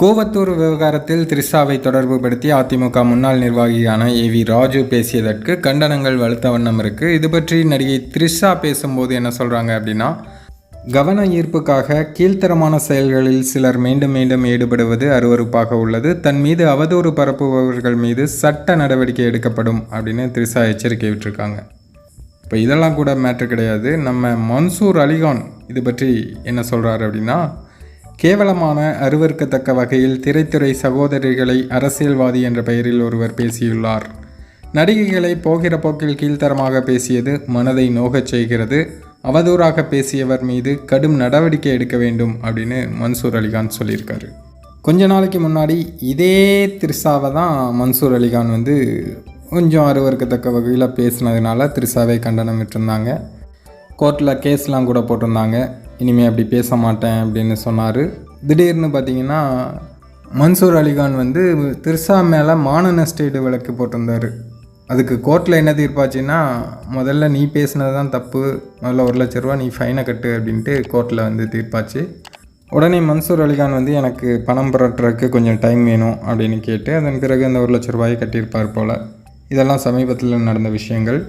கோவத்தூர் விவகாரத்தில் த்ரிஷாவை தொடர்புபடுத்தி அதிமுக முன்னாள் நிர்வாகியான ஏ வி ராஜு பேசியதற்கு கண்டனங்கள் வலுத்த வண்ணம் இருக்குது இது பற்றி நடிகை த்ரிஷா பேசும்போது என்ன சொல்கிறாங்க அப்படின்னா கவன ஈர்ப்புக்காக கீழ்த்தரமான செயல்களில் சிலர் மீண்டும் மீண்டும் ஈடுபடுவது அருவருப்பாக உள்ளது. தன் மீது அவதூறு பரப்புபவர்கள் மீது சட்ட நடவடிக்கை எடுக்கப்படும் அப்படின்னு த்ரிஷா எச்சரிக்கை விட்டுருக்காங்க. இப்போ இதெல்லாம் கூட மேட்ரு கிடையாது. நம்ம மன்சூர் அலிகான் இது பற்றி என்ன சொல்கிறாரு அப்படின்னா கேவலமான அருவருக்கத்தக்க வகையில் திரைத்துறை சகோதரிகளை அரசியல்வாதி என்ற பெயரில் ஒருவர் பேசியுள்ளார். நடிகைகளை போகிற போக்கில் கீழ்த்தரமாக பேசியது மனதை நோகச் செய்கிறது. அவதூறாக பேசியவர் மீது கடும் நடவடிக்கை எடுக்க வேண்டும் அப்படின்னு மன்சூர் அலிகான் சொல்லியிருக்காரு. கொஞ்ச நாளைக்கு முன்னாடி இதே த்ரிஷாவை தான் மன்சூர் அலிகான் வந்து கொஞ்சம் அருவருக்கத்தக்க வகையில் பேசினதுனால த்ரிஷாவை கண்டனம் விட்டுருந்தாங்க. கோர்ட்டில் கேஸ்லாம் கூட போட்டிருந்தாங்க. இனிமேல் அப்படி பேச மாட்டேன் அப்படின்னு சொன்னார். திடீர்னு பார்த்தீங்கன்னா மன்சூர் அலிகான் வந்து திரிஷா மேலே மானன ஸ்டேடு விளக்கு போட்டிருந்தார். அதுக்கு கோர்ட்டில் என்ன தீர்ப்பாச்சுன்னா முதல்ல நீ பேசுனது தான் தப்பு முதல்ல ஒரு லட்ச ரூபா நீ ஃபைனை கட்டு அப்படின்ட்டு கோர்ட்டில் வந்து தீர்ப்பாச்சு உடனே மன்சூர் அலிகான் வந்து எனக்கு பணம் புரட்டுறதுக்கு கொஞ்சம் டைம் வேணும் அப்படின்னு கேட்டு அதன் பிறகு அந்த ஒரு லட்ச ரூபாயை கட்டியிருப்பார் போல். இதெல்லாம் சமீபத்தில் நடந்த விஷயங்கள்.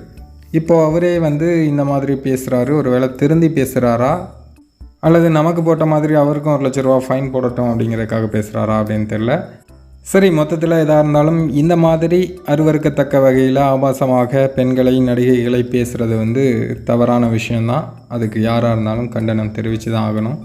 இப்போது அவரே வந்து இந்த மாதிரி பேசுகிறாரு ஒருவேளை திருந்தி பேசுகிறாரா அல்லது நமக்கு போட்ட மாதிரி அவருக்கும் ஒரு லட்ச ரூபா ஃபைன் போடட்டும் அப்படிங்கிறதுக்காக பேசுகிறாரா அப்படின்னு தெரில சரி மொத்தத்தில் எதாக இருந்தாலும் இந்த மாதிரி அருவருக்கத்தக்க வகையில் ஆபாசமாக பெண்களை நடிகைகளை பேசுகிறது வந்து தவறான விஷயந்தான் அதுக்கு யாராக இருந்தாலும் கண்டனம் தெரிவித்து தான் ஆகணும்.